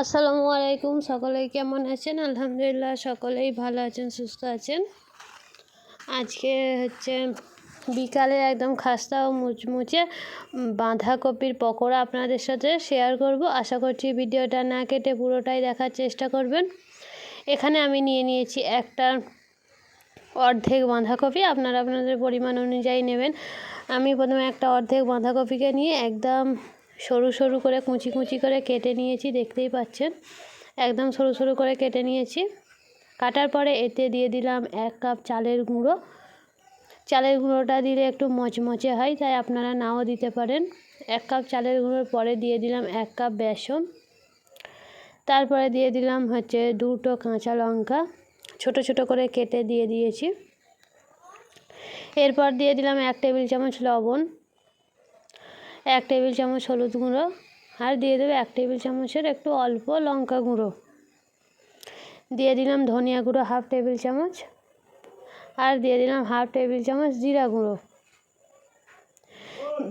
আসসালামু আলাইকুম সকলেই কেমন আছেন? আলহামদুলিল্লাহ, সকলেই ভালো আছেন, সুস্থ আছেন। আজকে হচ্ছে বিকালে একদম খাস্তা ও মুচমুচে বাঁধাকপির পকোড়া আপনাদের সাথে শেয়ার করব। আশা করছি ভিডিওটা না কেটে পুরোটাই দেখার চেষ্টা করবেন। এখানে আমি নিয়ে নিয়েছি একটা অর্ধেক বাঁধাকপি, আপনারা আপনাদের পরিমাণ অনুযায়ী নেবেন। আমি প্রথমে একটা অর্ধেক বাঁধাকপিকে নিয়ে একদম সরু সরু করে কুচি কুচি করে কেটে নিয়েছি, দেখতেই পাচ্ছেন? একদম সরু সরু করে কেটে নিয়েছি। কাটার পরে এতে দিয়ে দিলাম এক কাপ চালের গুঁড়ো। চালের গুঁড়োটা দিলে একটু মচমচে হয়, তাই আপনারা নাও দিতে পারেন। এক কাপ চালের গুঁড়োর পরে দিয়ে দিলাম এক কাপ বেসন। তারপরে দিয়ে দিলাম হচ্ছে দুটো কাঁচা লঙ্কা। ছোট ছোট করে কেটে দিয়ে দিয়েছি। এরপর দিয়ে দিলাম এক টেবিল চামচ লবণ। এক টেবিল চামচ হলুদ গুঁড়ো আর দিয়ে দেবে এক টেবিল চামচের একটু অল্প লঙ্কা গুঁড়ো। দিয়ে দিলাম ধনিয়া গুঁড়ো হাফ টেবিল চামচ আর দিয়ে দিলাম হাফ টেবিল চামচ জিরা গুঁড়ো।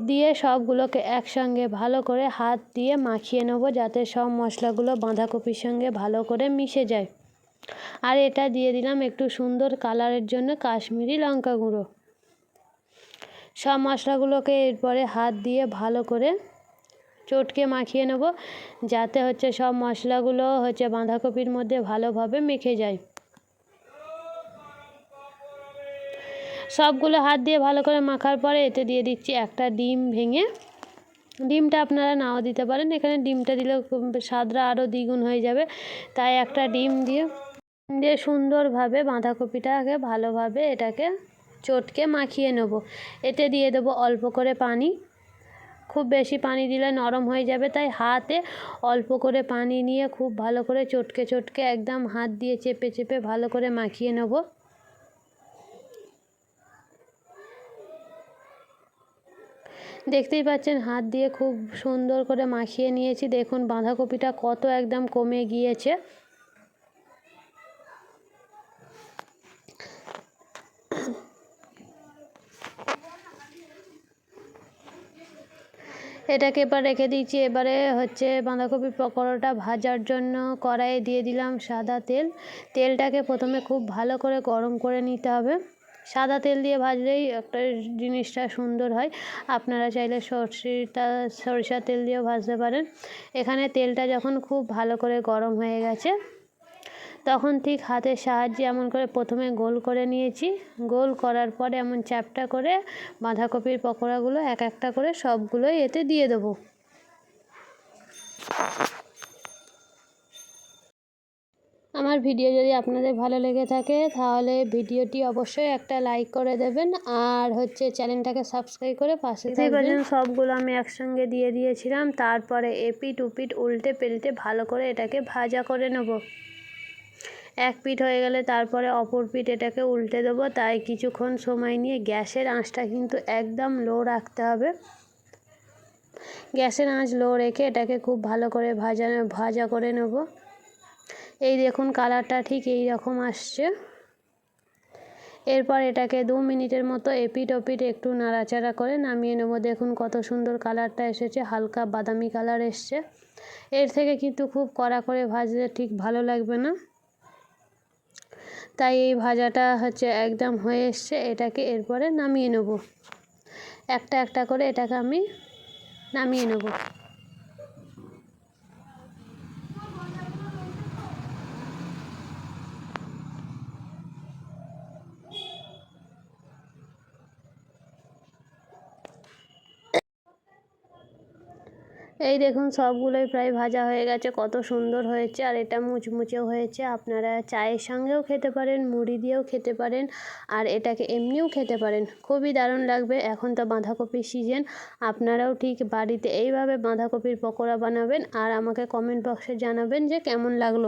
দিয়ে সবগুলোকে একসঙ্গে ভালো করে হাত দিয়ে মাখিয়ে নেব যাতে সব মশলাগুলো বাঁধাকপির সঙ্গে ভালো করে মিশে যায়। আর এটা দিয়ে দিলাম একটু সুন্দর কালারের জন্য কাশ্মীরি লঙ্কা গুঁড়ো। সব মশলাগুলোকে এরপরে হাত দিয়ে ভালো করে চটকে মাখিয়ে নেব, যাতে হচ্ছে সব মশলাগুলো হচ্ছে বাঁধাকপির মধ্যে ভালোভাবে মেখে যায়। সবগুলো হাত দিয়ে ভালো করে মাখার পরে এতে দিয়ে দিচ্ছি একটা ডিম ভেঙে। ডিমটা আপনারা নাও দিতে পারেন, এখানে ডিমটা দিলে স্বাদটা আরও দ্বিগুণ হয়ে যাবে। তাই একটা ডিম দিয়ে দিয়ে সুন্দরভাবে বাঁধাকপিটাকে ভালোভাবে এটাকে চটকে মাখিয়ে নেব। এতে দিয়ে দেবো অল্প করে পানি। খুব বেশি পানি দিলে নরম হয়ে যাবে, তাই হাতে অল্প করে পানি নিয়ে খুব ভালো করে চটকে চটকে একদম হাত দিয়ে চেপে চেপে ভালো করে মাখিয়ে নেব। দেখতেই পাচ্ছেন হাত দিয়ে খুব সুন্দর করে মাখিয়ে নিয়েছি। দেখুন বাঁধাকপিটা কত একদম কমে গিয়েছে। এটাকে এবার রেখে দিয়েছি। এবারে হচ্ছে বাঁধাকপির পকোড়াটা ভাজার জন্য কড়াইয়ে দিয়ে দিলাম সাদা তেল। তেলটাকে প্রথমে খুব ভালো করে গরম করে নিতে হবে। সাদা তেল দিয়ে ভাজলেই একটা জিনিসটা সুন্দর হয়। আপনারা চাইলে সরষেটা, সরিষার তেল দিয়েও ভাজতে পারেন। এখানে তেলটা যখন খুব ভালো করে গরম হয়ে গেছে তখন ঠিক হাতের সাহায্যে এমন করে প্রথমে গোল করে নিয়েছি। গোল করার পরে এমন চ্যাপটা করে বাঁধাকপির পকোড়াগুলো এক একটা করে সবগুলোই এতে দিয়ে দেবো। আমার ভিডিও যদি আপনাদের ভালো লেগে থাকে তাহলে ভিডিওটি অবশ্যই একটা লাইক করে দেবেন আর হচ্ছে চ্যানেলটাকে সাবস্ক্রাইব করে পাশে থাকবেন। সবগুলো আমি একসঙ্গে দিয়ে দিয়েছিলাম তারপরে এপিট উপিট উল্টে পেল্টে ভালো করে এটাকে ভাজা করে নেব। এক পিঠ হয়ে গেলে তারপরে অপর পিঠ এটাকে উল্টে দেবো। তাই কিছুক্ষণ সময় নিয়ে গ্যাসের আঁচটা কিন্তু একদম লো রাখতে হবে। গ্যাসের আঁচ লো রেখে এটাকে খুব ভালো করে ভাজা ভাজা করে নেব। এই দেখুন কালারটা ঠিক এই রকম আসছে। এরপর এটাকে দু মিনিটের মতো এপিট ওপিট একটু নাড়াচাড়া করে নামিয়ে নেব। দেখুন কত সুন্দর কালারটা এসেছে, হালকা বাদামি কালার এসছে। এর থেকে কিন্তু খুব কড়া করে ভাজলে ঠিক ভালো লাগবে না। তাই এই ভাজাটা হচ্ছে একদম হয়ে এসছে, এটাকে এরপরে নামিয়ে নেব। একটা একটা করে এটাকে আমি নামিয়ে নেব। এই দেখুন, সবগুলোই প্রায় ভাজা হয়ে গেছে। কত সুন্দর হয়েছে। আর এটা মুচমুচেও হয়েছে। আপনারা চায়ের সঙ্গেও খেতে পারেন, মুড়ি দিয়েও খেতে পারেন, আর এটাকে এমনিও খেতে পারেন। খুবই দারুণ লাগবে। এখন তো বাঁধাকপির সিজন আপনারাও ঠিক বাড়িতে এইভাবে বাঁধাকপির পকোড়া বানাবেন, আর আমাকে কমেন্ট বক্সে জানাবেন যে কেমন লাগল।